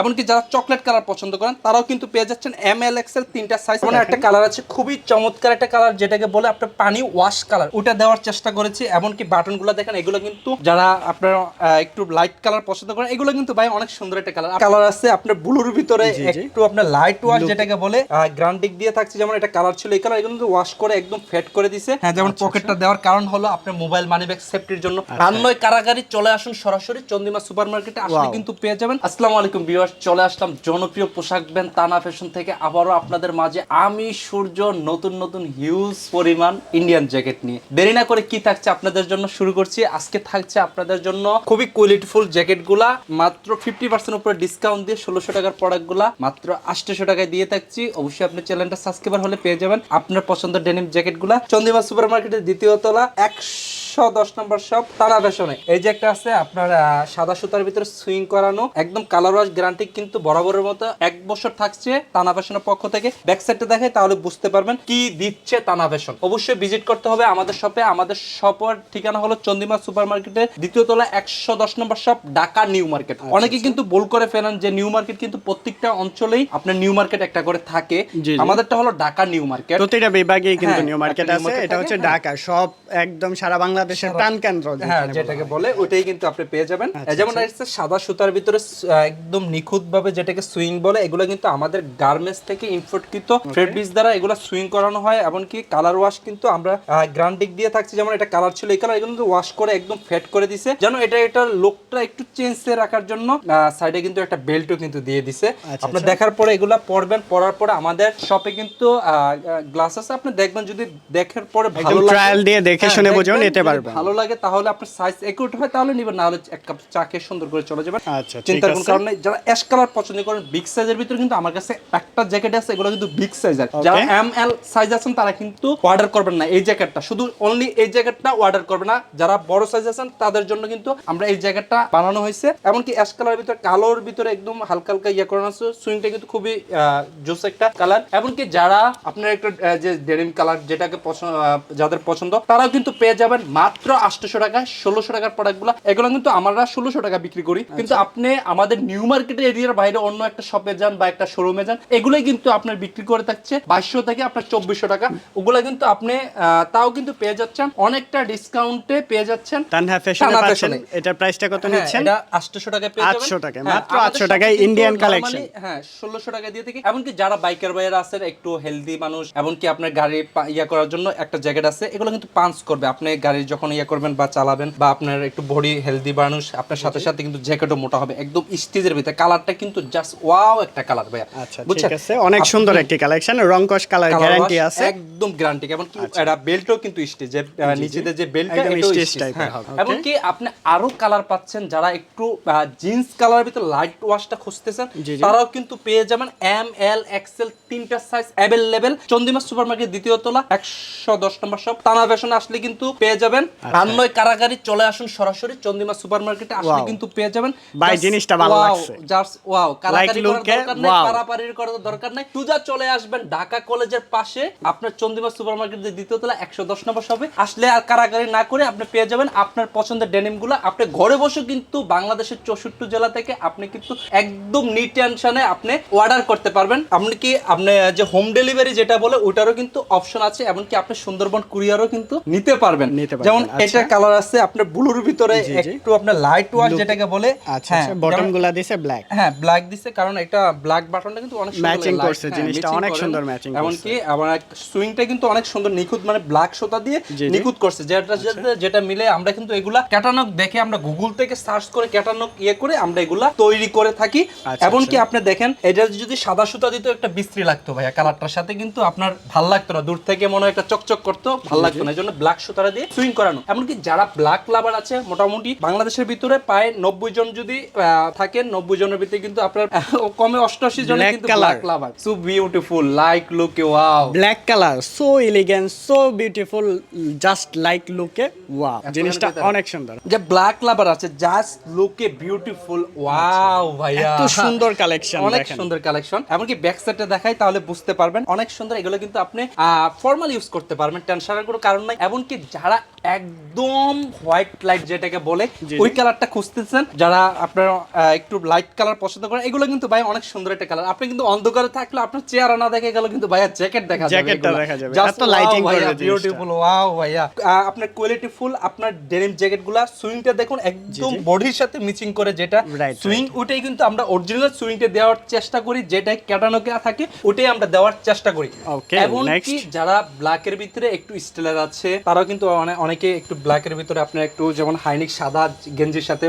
এমনকি যারা chocolate colour পছন্দ করেন তারাও কিন্তু পেয়ে যাচ্ছেন এম এল এক্সেল তিনটা সাইজ মানে একটা কালার আছে খুবই চমৎকার একটা কালার যেটাকে বলে আপনার পানি ওয়াশ কালার ওটা দেওয়ার চেষ্টা করেছি এমনকি বাটন বাটনগুলো দেখেন এগুলো কিন্তু যারা আপনার একটু লাইট কালার পছন্দ করেন এগুলো কিন্তু ভাই অনেক সুন্দর একটা কালার কালার আছে আপনার ব্লুর ভিতরে। একটু আপনার লাইট ওয়াশ যেটাকে বলে গ্রান্ডিক দিয়ে থাকছে যেমন এটা কালার ছিল এই কালার এগুলো কিন্তু ওয়াশ করে একদম ফেট করে দিছে। হ্যাঁ যেমন পকেটটা দেওয়ার কারণ হলো আপনার মোবাইল মানি ব্যাগ সেফটির জন্য। রান্নয় কারাগারি চলে আসুন সরাসরি চন্দিমা সুপার মার্কেটে আসলে কিন্তু পেয়ে যাবেন। আসসালামু আলাইকুম ভিউয়ার্স চলে আসলাম জনপ্রিয় পোশাক ব্র্যান্ড তানা ফ্যাশন থেকে। আবারও আপনাদের মাঝে আমি, সূর্য, নতুন নতুন হিউজ পরিমাণ ইন্ডিয়ান জ্যাকেট নিয়ে। দেরি না করে কি থাকছে আপনাদের জন্য শুরু করছি। আজকে থাকছে আপনাদের জন্য খুবই কোয়ালিটিফুল জ্যাকেটগুলা মাত্র ফিফটি পার্সেন্ট উপরে ডিসকাউন্ট দিয়ে ষোলোশো টাকার প্রোডাক্টগুলা মাত্র আটশোশো টাকায় দিয়ে থাকছি। অবশ্যই আপনি চ্যানেলটা সাবস্ক্রাইবার হলে পেয়ে যাবেন আপনার পছন্দের ডেনিম জ্যাকেটগুলা চন্দিমা সুপার মার্কেটের দ্বিতীয় তলা, একশো দশ নম্বর শপ তারা ফ্যাশনে। এই যে একটা আছে, আপনার সাদা সুতার ভিতরে সুইং করানো, একদম কালার ওয়াশ কিন্তু বরাবরের মতো এক বছর থাকছে তানা ফ্যাশনের পক্ষ থেকে। ব্যাক সাইডটা দেখে তাহলে বুঝতে পারবেন কি দিচ্ছে তানা ফ্যাশন। অবশ্যই ভিজিট করতে হবে আমাদের শপে। আমাদের শপের ঠিকানা হলো চন্দিমা সুপার মার্কেটের দ্বিতীয় তলা একশো দশ নম্বর শপ ঢাকা নিউ মার্কেট। অনেকে কিন্তু ভুল করে ফেলেন যে নিউ মার্কেট কিন্তু প্রত্যেকটা অঞ্চলেই আপনার নিউ মার্কেট একটা করে থাকে। আমাদেরটা হলো ঢাকা নিউ মার্কেট। প্রতিটা বিভাগেই কিন্তু হ্যাঁ, নিউ মার্কেট আছে। এটা হচ্ছে হ্যাঁ। ঢাকা। সব একদম সারা বাংলাদেশের প্রাণ কেন্দ্র হ্যাঁ যেটাকে বলে ওইটাই কিন্তু আপনি পেয়ে যাবেন। আচ্ছা, যেমন সাদা সুতার ভিতরে একদম নিখুঁত ভাবে যেটাকে সুইং বলে এগুলো কিন্তু আমাদের গার্মেন্টস থেকে ইম্পোর্টকৃত ফ্রেড বিচ দ্বারা এগুলো সুইং করানো হয় এমনকি কালার ওয়াশ কিন্তু আমরা গ্রান্ডিক দিয়ে থাকছি যেমন এটা কালার ছিল এই কালার এগুলো কিন্তু ওয়াশ করে একদম ফেট করে দিছে। যেন এটা এটার লুকটা একটু চেঞ্জ রাখার জন্য সাইডে কিন্তু একটা বেল্টও কিন্তু দিয়ে দিছে। আচ্ছা, আপনি আচ্ছা। দেখার পরে এগুলা পরবেন পরার পরে আমাদের শপে কিন্তু গ্লাস আছে। আপনি দেখবেন যদি দেখার পরে ভালো লাগে ট্রায়াল দিয়ে দেখে হ্যাঁ, শুনে বুঝেও নিতে পারবেন। ভালো লাগে তাহলে আপনার সাইজ একুট হয় তাহলে নিবেন না হলে এক কাপ চা খেয়ে সুন্দর করে চলে যাবেন। আচ্ছা, চিন্তার কোনো। কারণ নেই। যারা অ্যাশ কালার পছন্দ করেন বিগ সাইজের ভিতরে কিন্তু আমার কাছে একটা জ্যাকেট আছে এগুলো কিন্তু বিগ সাইজের। যারা এম এল সাইজ আছেন তারা কিন্তু অর্ডার করবেন না এই জ্যাকেটটা। শুধু অনলি এই জ্যাকেটটা অর্ডার করবেন না যারা বড় সাইজ আছেন তাদের জন্য কিন্তু আমরা এই জ্যাকেটটা বানানো হয়েছে। এমনকি অ্যাশ কালারের ভিতরে কালোর ভিতরে একদম হালকা হালকা ইয়ে করানো আছে সুইংটা কিন্তু খুবই জোস একটা কালার। এমনকি যারা আপনার একটা যে ডেনিম কালার যেটাকে পছন্দ যাদের পছন্দ তারাও কিন্তু পেয়ে যাবেন মাত্র আটশোশো টাকা ষোলোশো টাকার প্রোডাক্টগুলো এগুলো কিন্তু আমরা ষোলোশো টাকা বিক্রি করি। কিন্তু আপনি আমাদের নিউ মার্কেট এরিয়ার বাইরে অন্য একটা শপে যান বা একটা শোরুমে যান এগুলোই কিন্তু আপনার বিক্রি করে থাকছে। বাইশশো থেকে আপনার চব্বিশশো টাকা। ওগুলো কিন্তু আপনি তাও কিন্তু পেয়ে যাচ্ছেন। অনেকটা ডিসকাউন্টে পেয়ে যাচ্ছেন। তানহা ফ্যাশনে তানহা পাচ্ছেন। এটার প্রাইসটা কত হ্যাঁ, নিচ্ছেন? এটা 800 টাকায় পেয়ে যাবেন। 800 টাকায়, হ্যাঁ, মাত্র আমাদের 800 টাকায় normally, collection। হ্যাঁ 1600 টাকা দিয়ে থেকে। এমনকি যারা বাইকার ভাইয়েরা আছেন একটু হেলদি মানুষ এমনকি আপনার গাড়ি ইয়া করার জন্য একটা জ্যাকেট আছে এগুলো কিন্তু পাঞ্চ করবে। আপনি গাড়ি যখন ইয়া করবেন বা চালাবেন বা আপনার একটু বডি হেলদি মানুষ আপনার সাথে সাথে কিন্তু জ্যাকেটও মোটা হবে। একদম স্টেজের ভিতরে কালারটা কিন্তু জাস্ট ওয়াও একটা কালার ভাইয়া আচ্ছা ঠিক আছে অনেক সুন্দর একটি কালেকশন রংকশ কালার গ্যারান্টি আছে আচ্ছা। একদম গ্যারান্টি এমনকি এটা বেল্টও কিন্তু স্টেজের নিচেতে যে বেল্টটা stitch stitch, type-এর হ্যাঁ। হবে, okay? এমনকি আপনি আরও কালার পাচ্ছেন যারা একটু জিন্স কালারের ভিতর লাইট ওয়াশটা খুঁজতেছেন। তারাও কিন্তু পেয়ে যাবেন এম এল এক্সেল তিনটা size available Chandima super market দ্বিতীয় তলা একশো দশ নম্বর সব তানা ফ্যাশনে আসলে কিন্তু পেয়ে যাবেন আচ্ছা। রান্নয় কারাগারি চলে আসুন সরাসরি চন্দিমা সুপার মার্কেটে আসলে কিন্তু পেয়ে যাবেন ভাই, জিনিসটা ভালো লাগছে। Wow, কারাগারি করার দরকার নেই, পারাপারির করার দরকার নাই। সোজা চলে আসবেন ঢাকা কলেজের পাশে আপনার চন্দিমা সুপার মার্কেটের দ্বিতীয় তলা একশো দশ নম্বর শপে আসলে আর কারাগারি না করে আপনি পেয়ে যাবেন আপনার পছন্দের ডেনিমগুলো আপনি ঘরে বসে কিন্তু বাংলাদেশের চৌষট্টি জেলা থেকে আপনি কিন্তু একদম টেনশনে আপনি অর্ডার করতে পারবেন। আপনি কি আপনি যে হোম ডেলিভারি যেটা বলে ওটারও কিন্তু অপশন আছে এমনকি আপনি সুন্দরবন কুরিয়ারও কিন্তু নিতে পারবেন। যেমন আচ্ছা। এটা কালার আছে আপনার ব্লুর ভিতরে। একটু আপনার লাইট ওয়াশ যেটাকে বলে আচ্ছা হ্যাঁ, আচ্ছা বটমগুলা দিছে ব্ল্যাক হ্যাঁ ব্ল্যাক দিছে কারণ এটা ব্ল্যাক বাটনটা কিন্তু অনেক লাগে, করছে জিনিসটা, অনেক। সুন্দর matching এমনকি আবার সুইংটা কিন্তু অনেক সুন্দর নিখুঁত মানে ব্ল্যাক সুতা দিয়ে। নিখুঁত করছে। যেটা যেটা- যেটা মিলে আমরা কিন্তু এগুলা ক্যাটানক দেখে আমরা গুগল থেকে সার্চ করে ক্যাটানক ইয়ে করে আমরা এগুলা তৈরি করে থাকি। আচ্ছা, এমনকি আপনি দেখেন এটা যদি সাদা সুতা দিত একটা বিশ্রী লাগতো ভাইয়া। কালারটার সাথে কিন্তু আপনার ভালো লাগতো না। দূর থেকে মনে হয় একটা চকচক করতো ভালো লাগতো না। এই জন্য ব্ল্যাক সুতারা দিয়ে সুইং করানো। এমনকি যারা ব্ল্যাক লাভার আছে মোটামুটি বাংলাদেশের ভিতরে প্রায় নব্বই জন যদি আহ, থাকেন নব্বই জনের কিন্তু আপনার কমে অষ্টআশি জন কিন্তু. Black lover so beautiful like look wow black colour so elegant so beautiful just like লুকে ওয়াও জিনিসটা অনেক সুন্দর। যে ব্ল্যাক লাভার আছে জাস্ট লুকে বিউটিফুল ওয়াও ভাইয়া। এত সুন্দর কালেকশন অনেক সুন্দর কালেকশন এমনকি ব্যাক সাইডে দেখাই তাহলে বুঝতে পারবেন। অনেক সুন্দর এগুলো কিন্তু আপনি ফর্মাল ইউজ করতে পারবেন। টেনশনের কোনো কারণ নাই। এমনকি যারা একদম হোয়াইট লাইট যেটাকে বলে ওই কালারটা খুঁজতেছেন। যারা আপনারা একটু লাইট কালার পছন্দ করেন এগুলো কিন্তু ভাই অনেক সুন্দর একটা কালার আপনি কিন্তু অন্ধকারে থাকলে আপনার চেহারা না দেখে গেল কিন্তু ভাইয়া জ্যাকেট দেখা যাবে জ্যাকেটটা দেখা যাবে। এত lighting করে। বিউটিফুল ওয়াও ভাইয়া। আপনার কোয়ালিটি ফুল আপনার ডেনিম জ্যাকেটগুলা সুইংটা দেখুন একদম বডির সাথে মিচিং করে যেটা সুইং ওটাই কিন্তু আমরা অরিজিনাল সুইংটা দেওয়ার চেষ্টা করি যেটা কাটানো কে থাকে ওটাই আমরা দেওয়ার চেষ্টা করি। এবং কি যারা ব্ল্যাকের ভিতরে একটু স্টাইলার আছে তারাও কিন্তু অনে- অনেকে একটু ব্ল্যাকের ভিতরে আপনার একটু যেমন হাইনিক সাদা গেঞ্জির সাথে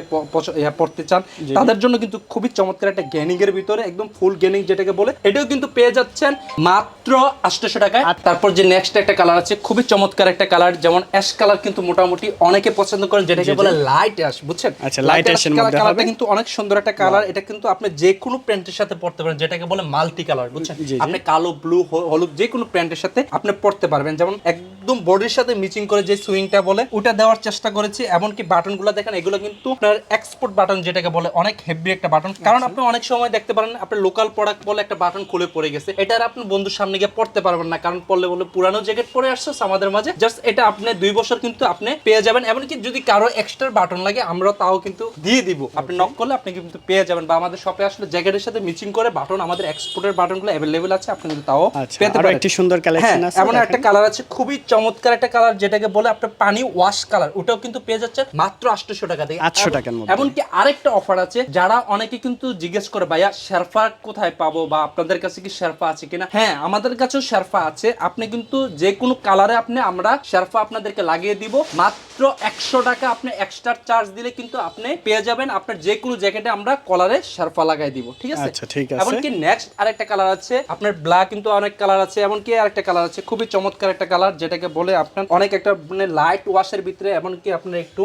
পড়তে চান তাদের জন্য কিন্তু খুবই চমৎকার একটা গেনিং এর ভিতরে একদম ফুল গেনিং যেটাকে বলে এটাও কিন্তু পেয়ে যাচ্ছেন মাত্র আটশো টাকায়। আর তারপর যে নেক্সট একটা কালার আছে খুবই চমৎকার একটা কালার যেমন অ্যাশ কালার কিন্তু মোটামুটি অনেকে পছন্দ করেন যেটাকে বলে লাইট অ্যাশ বুঝছেন? আচ্ছা, ash মধ্যে কালারটা কিন্তু অনেক সুন্দর একটা কালার এটা কিন্তু আপনি যে কোনো প্যান্টের সাথে পড়তে পারেন যেটাকে বলে মাল্টি কালার বুঝছেন। আপনি কালো ব্লু হলুদ যে কোনো প্যান্টের সাথে আপনি পড়তে পারবেন যেমন একদম বডির সাথে মিচিং করে যে সুইংটা বলে ওটা দেওয়ার চেষ্টা করেছি। এমনকি বাটনগুলো দেখেন এগুলো কিন্তু আপনার এক্সপোর্ট বাটন যেটাকে বলে অনেক হেভি একটা বাটন কারণ আপনি অনেক সময় দেখতে পারেন আপনার লোকাল প্রোডাক্ট বলে একটা বাটন খুলে পড়ে গেছে। এটা আর আপনি বন্ধুর সামনে গিয়ে পড়তে পারবেন না কারণ পড়লে বলে পুরানো জ্যাকেট পরে আসছে আমাদের মাঝে। জাস্ট এটা আপনি দুই বছর কিন্তু আপনি পেয়ে যাবেন। এমনকি যদি কারও এক্সট্রা বাটন লাগে আমরা তাও কিন্তু দিয়ে দিব। আপনি নক করলে আপনি কিন্তু পেয়ে যাবেন। বা আমাদের শপে আসলে জ্যাকেটের সাথে মিচিং করে বাটন আমাদের এক্সপোর্টের বাটনগুলো অ্যাভেলেবেল আছে আপনি কিন্তু তাও আচ্ছা পেতে পারেন। একটি সুন্দর কালেকশন হ্যাঁ, আছে এমন একটা কালার আছে খুবই চমৎকার একটা কালার যেটাকে বলে আপনার পানি ওয়াশ কালার ওটাও কিন্তু পেয়ে যাচ্ছে মাত্র আটশো টাকা থেকে 800 টাকার মধ্যে। এমনকি আরেকটা অফার আছে যারা অনেকে কিন্তু জিজ্ঞেস করে ভাইয়া শেরফা কোথায় পাবো বা আপনাদের কাছে কি শেরফা আছে কিনা? হ্যাঁ আমাদের কাছেও শেরফা আছে। আপনি কিন্তু যে কোনো কালারে আপনি আমরা শেরফা আপনাদেরকে লাগিয়ে দিব। মাত্র একশো টাকা আপনি এক্সট্রা চার্জ দিলে কিন্তু আপনি পেয়ে যাবেন। আপনার যে কোনো জ্যাকেটে আমরা কলারে শেরফা লাগাই দিব ঠিক আছে? আচ্ছা, ঠিক আছে। এমনকি নেক্সট আরেকটা কালার আছে আপনার ব্ল্যাক কিন্তু অনেক কালার আছে এমনকি আরেকটা কালার আছে খুবই চমৎকার একটা কালার যেটাকে বলে আপনার অনেক একটা মানে লাইট ওয়াশের ভিতরে এমনকি আপনার একটু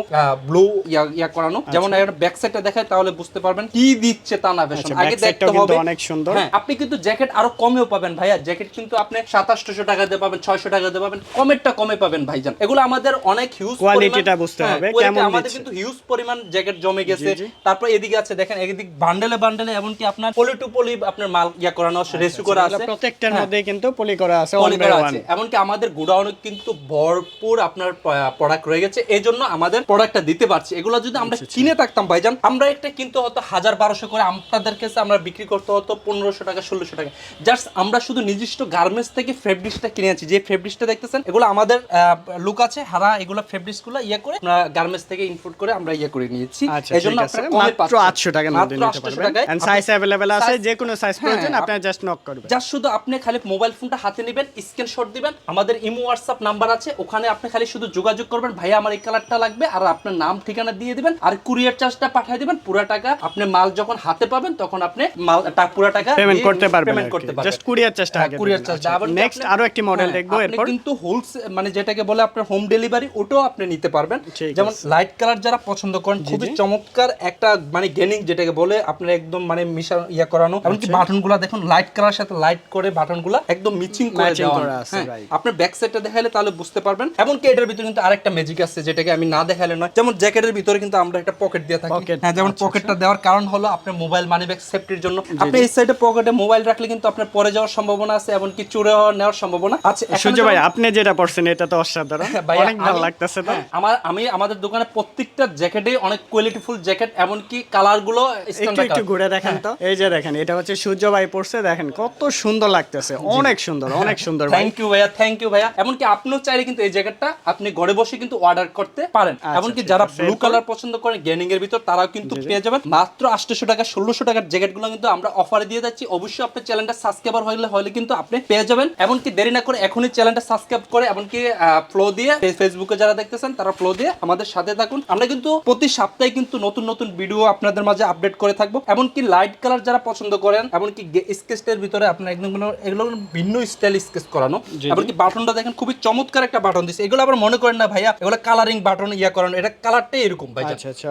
ব্লু ইয়া করানো। যেমন একটা ব্যাক সাইডটা দেখায় তাহলে বুঝতে পারবেন কি দিচ্ছে তা না ফ্যাশন আচ্ছা, আগে দেখতে হবে। অনেক সুন্দর। হ্যাঁ আপনি কিন্তু জ্যাকেট আরও কমেও পাবেন ভাইয়া। জ্যাকেট কিন্তু আপনি সাতাশশো টাকা দিয়ে পাবেন ছয়শো টাকা দিয়ে পাবেন কমেরটা কমে পাবেন ভাইজান। এগুলো আমাদের অনেক হিউজ Quality-টা বুঝতে হবে, কেমন আমাদের কিন্তু হিউজ পরিমাণ জ্যাকেট জমে গেছে। তারপর এদিকে আছে দেখেন এদিক বান্ডেলে বান্ডেলে এমনকি আপনার পলি টু পলি আপনার মাল ইয়া করানো আছে রেসু করা আছে। প্রত্যেকটার হ্যাঁ। মধ্যে কিন্তু পলি করা আছে করা এমনকি আমাদের গোডাউনে কিন্তু ভরপুর আপনার প্রোডাক্ট রয়ে গেছে। এই জন্য আমাদের প্রোডাক্টটা দিতে পারছি। এগুলো যদি আমরা আচ্ছা, আচ্ছা। কিনে থাকতাম ভাইজান আমরা একটা কিন্তু হতো হাজার বারোশো করে আপনাদের কাছে আমরা বিক্রি করতে হতো পনেরোশো টাকা ষোলোশো টাকা। জাস্ট আমরা শুধু নির্দিষ্ট গার্মেন্টস থেকে ফেব্রিক্সটা কিনে আছি যে ফেব্রিক্সটা দেখতেছেন এগুলো আমাদের লুক আছে। হারা এগুলো ফেব্রিক্সগুলো ইয়ে করে আমরা গার্মেন্টস থেকে ইনপুট করে আমরা ইয়ে করে নিয়েছি। আচ্ছা, এই জন্য মাত্র আটশো টাকা মধ্যে নিতে পারবেন। সাইজ অ্যাভেলেবেল আছে যে কোনো সাইজ প্রয়োজন আপনি জাস্ট নক করবেন। জাস্ট শুধু আপনি খালি মোবাইল ফোনটা হাতে নেবেন স্ক্রিনশট দিবেন। আমাদের ইমো হোয়াটসঅ্যাপ নাম্বার আছে ওখানে আপনি খালি শুধু যোগাযোগ করবেন। ভাইয়া আমার এই কালারটা লাগবে আর আপনার নাম ঠিকানা দিয়ে দিবেন আর কুরিয়ার চার্জটা পাঠিয়ে দিবেন। পুরো টাকা আপনি মাল যখন হাতে পাবেন তখন আপনি মাল পুরো টাকা পেমেন্ট করতে পারবেন পেমেন্ট করতে পারবেন। জাস্ট কুরিয়ার চার্জটা হ্যাঁ, আগে কুরিয়ার চার্জ নেক্সট আরও একটি মডেল দেখব আপনি এরপর? কিন্তু হোলসেল মানে যেটাকে বলে আপনার হোম ডেলিভারি ওটাও আপনি নিতে পারবেন। যেমন লাইট কালার যারা পছন্দ করেন খুবই চমৎকার একটা মানে গেনিং যেটাকে বলে আপনার একদম মানে মিশা ইয়া করানো। এমনকি আচ্ছা। বাটনগুলো দেখুন লাইট কালার সাথে লাইট করে বাটন বাটনগুলো একদম মিচিং করে দেওয়া। আছে, হ্যাঁ. আপনার ব্যাক সাইডটা দেখালে তাহলে বুঝতে পারবেন। এমনকি এটার ভিতরে কিন্তু আরেকটা ম্যাজিক আছে যেটাকে আমি না দেখালে নয়। যেমন জ্যাকেটের ভিতরে কিন্তু আমরা একটা পকেট দিয়ে থাকি। হ্যাঁ যেমন আচ্ছা, পকেটটা দেওয়ার কারণ হলো আপনার মোবাইল মানি ব্যাগ সেফটির জন্য। আপনি এই সাইডে পকেটে মোবাইল রাখলে কিন্তু আপনার পরে যাওয়ার সম্ভাবনা আছে এমনকি চুরে হওয়ার নেওয়ার সম্ভাবনা আছে। সূর্য ভাই আপনি যেটা পড়ছেন এটা তো অসাধারণ। ভাইয়া, অনেক ভালো লাগতেছে তো। হ্যাঁ, আমার আমি আমাদের দোকানে প্রত্যেকটা জ্যাকেটে অনেক কোয়ালিটিফুল জ্যাকেট এমনকি কালারগুলো একটু একটু ঘুরে দেখেন তো। এই যে দেখেন এটা হচ্ছে সূর্য ভাই পড়ছে দেখেন কত সুন্দর লাগতেছে। অনেক সুন্দর অনেক সুন্দর ভাই। থ্যাংক ইউ ভাইয়া থ্যাংক ইউ ভাইয়া। এমনকি আপনিও চাইলে কিন্তু এই জ্যাকেটটা আপনি ঘরে বসে কিন্তু অর্ডার করতে পারেন। আচ্ছা, এমনকি যারা ব্লু কালার পছন্দ করেন গেমিং এর ভিতর তারাও কিন্তু পেয়ে যাবেন। মাত্র আটশোশো টাকা ষোলোশো টাকার জ্যাকেটগুলো কিন্তু আমরা অফারে দিয়ে যাচ্ছি। অবশ্যই আপনার চ্যানেলটা সাবস্ক্রাইবার হলে হলে কিন্তু আপনি পেয়ে যাবেন। এমনকি দেরি না করে এখনই চ্যানেলটা সাবস্ক্রাইব করে এমনকি ফ্লো দিয়ে ফেসবুকে যারা দেখতেছেন তারা ফ্লো দিয়ে আমাদের সাথে থাকুন। আমরা কিন্তু প্রতি সপ্তাহে কিন্তু নতুন নতুন ভিডিও আপনাদের মাঝে আপডেট করে থাকব। এমনকি লাইট কালার যারা পছন্দ করেন এমনকি স্কেচের ভিতরে আপনার একদম এগুলো ভিন্ন স্টাইল স্কেচ করানো। এমনকি বাটনটা দেখেন খুবই চমৎকার একটা বাটন দিচ্ছে এগুলো আবার মনে করেন না ভাইয়া এগুলো কালারিং বাটন ইয়া করানো এটা কালারটাই এরকম ভাই আচ্ছা, আচ্ছা,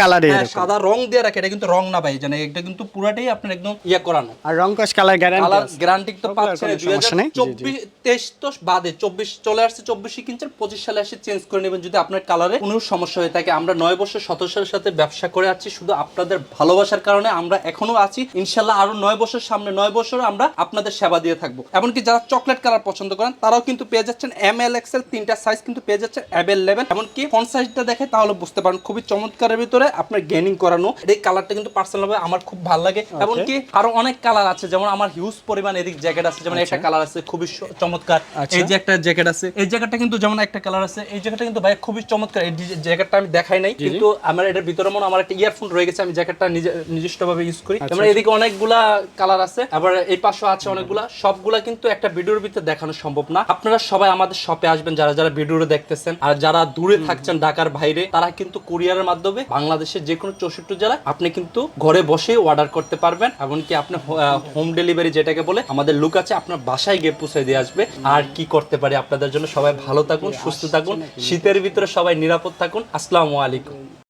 colour এ এরকম। সাদা রং দিয়ে রাখে এটা কিন্তু রং না ভাই জানে এটা কিন্তু পুরাটাই আপনার একদম ইয়া করানো আর রংকশ কালার গ্যারান্টি কালার গ্যারান্টি তো পাচ্ছেন কোনো দুই সমস্যা হাজার নেই। জি, জি। চব্বিশ তেইশ তো বাদে চব্বিশ চলে আসছে চব্বিশে কিনছেন পঁচিশ সালে এসে চেঞ্জ করে নেবেন যদি আপনার কালারে কোনো সমস্যা হয়ে থাকে আমরা নয় বছর সদস্যের সাথে ব্যবসা করে আছি শুধু আপনাদের ভালোবাসার কারণে আমরা এখনও আছি ইনশাল্লাহ আরও নয় বছর সামনে নয় বছর আমরা আপনাদের সেবা দিয়ে থাকব এমনকি যারা চকলেট কালার পছন্দ করেন তারাও কিন্তু পেয়ে যাচ্ছেন এম এল এক্সেল তিনটা সাইজ কিন্তু কিন্তু পেয়ে যাচ্ছে অ্যাভেলেবেল এমনকি ফন্ট সাইজটা দেখে তাহলে বুঝতে পারেন খুবই চমৎকারের ভিতরে আপনার গেনিং করানো। এই কালারটা কিন্তু পার্সোনাল ভাবে আমার খুব ভালো লাগে। এমনকি আরও অনেক কালার আছে যেমন আমার হিউজ পরিমাণ এদিক জ্যাকেট আছে যেমন একটা কালার আছে খুবই চমৎকার। আচ্ছা। এই যে একটা জ্যাকেট আছে এই জ্যাকেটটা কিন্তু যেমন একটা কালার আছে এই জ্যাকেটটা কিন্তু ভাই খুবই চমৎকার। এই জ্যাকেটটা আমি দেখাই নাই কিন্তু আমার এটার ভিতরে মনে আমার একটা ইয়ারফোন রয়ে গেছে আমি জ্যাকেটটা নিজে নিজস্ব ভাবে ইউজ করি। আচ্ছা, যেমন এদিকে অনেকগুলা কালার আছে আবার এই পাশে আছে অনেকগুলা। সবগুলা কিন্তু একটা ভিডিওর ভিতরে দেখানো সম্ভব না। আপনারা সবাই আমাদের শপে আসবেন যারা যারা ভিডিওটা দেখতেছেন। আর যারা দূরে থাকছেন ঢাকার বাইরে তারা কিন্তু কুরিয়ারের মাধ্যমে বাংলাদেশের যে কোনো চৌষট্টি জেলায় আপনি কিন্তু ঘরে বসে অর্ডার করতে পারবেন। এমনকি আপনি হোম ডেলিভারি যেটাকে বলে আমাদের লুক আছে আপনার বাসায় গিয়ে পৌঁছে দিয়ে আসবে। আর কি করতে পারে আপনাদের জন্য? সবাই ভালো থাকুন সুস্থ থাকুন শীতের ভিতরে সবাই নিরাপদ থাকুন। আসসালামু আলাইকুম।